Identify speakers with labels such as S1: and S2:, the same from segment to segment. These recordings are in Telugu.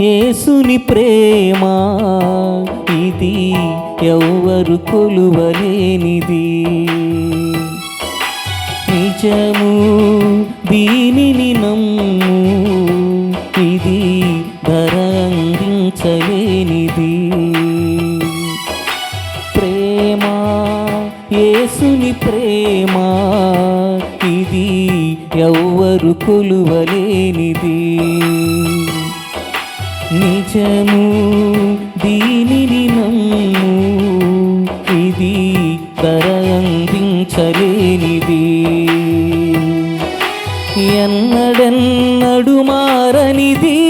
S1: యేసుని ప్రేమ ఇది ఎవరు కొలువలేనిది. నిజము దీనిని నమ్ము ఇది ధర అందించలేనిది. ప్రేమ యేసుని ప్రేమ ఇది ఎవరు కొలువలేనిది. నిజము దీనిని నమ్ము. ఇది తరయందించలేనిది ఎన్నడెన్నడు మారనిది.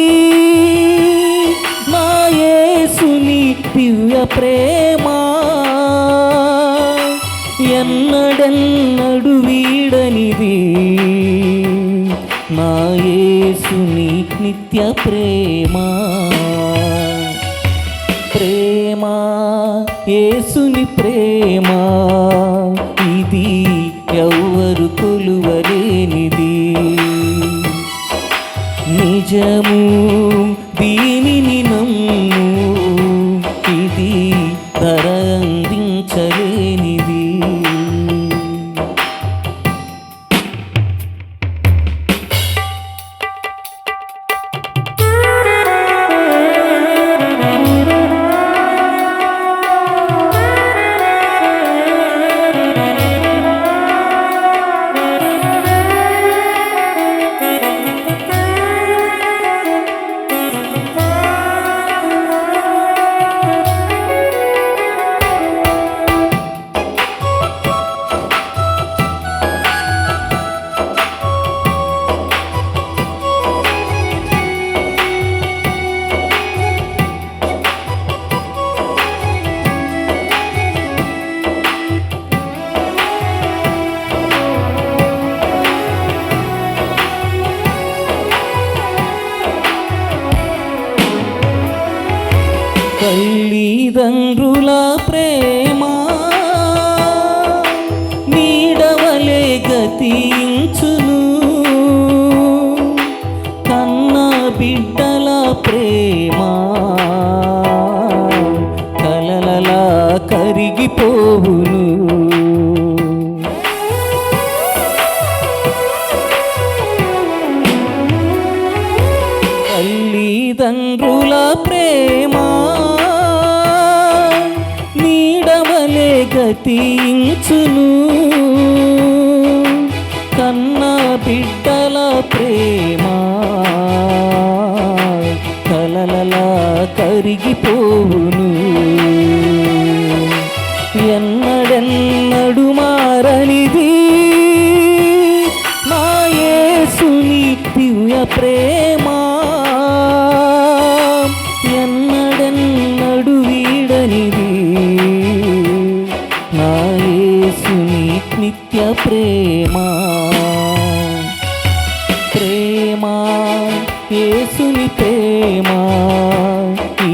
S1: మాయేసుని దివ్య ప్రేమ. ఎన్నడెన్నడు వీడనిది. మాయేసుని నిత్య ప్రేమ. ప్రేమ యేసుని ప్రేమ. ఇది ఎవ్వరు కొలువలేనిది. నిజము దీ తల్లిదండ్రుల ప్రేమ నీడవలే గతించును. కన్న బిడ్డల ప్రేమ కలలలా కరిగిపోవును. తల్లిదండ్రుల ప్రేమ గతించును కన్న బిడ్డల ప్రేమ కలలలా కరిగిపోవును. ఎన్నడెన్నడు మారనిది యేసుని ప్రేమ.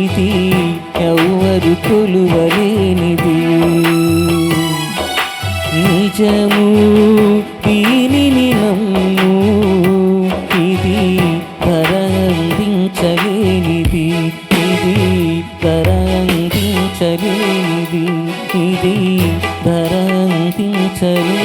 S1: ఇది ఎవ్వరు కొలువలేనిది. నిజము దీనిని నమ్ము. ఇది ధర ఇది ధర అందించలేనిది ఇది ధర అందించలేనిది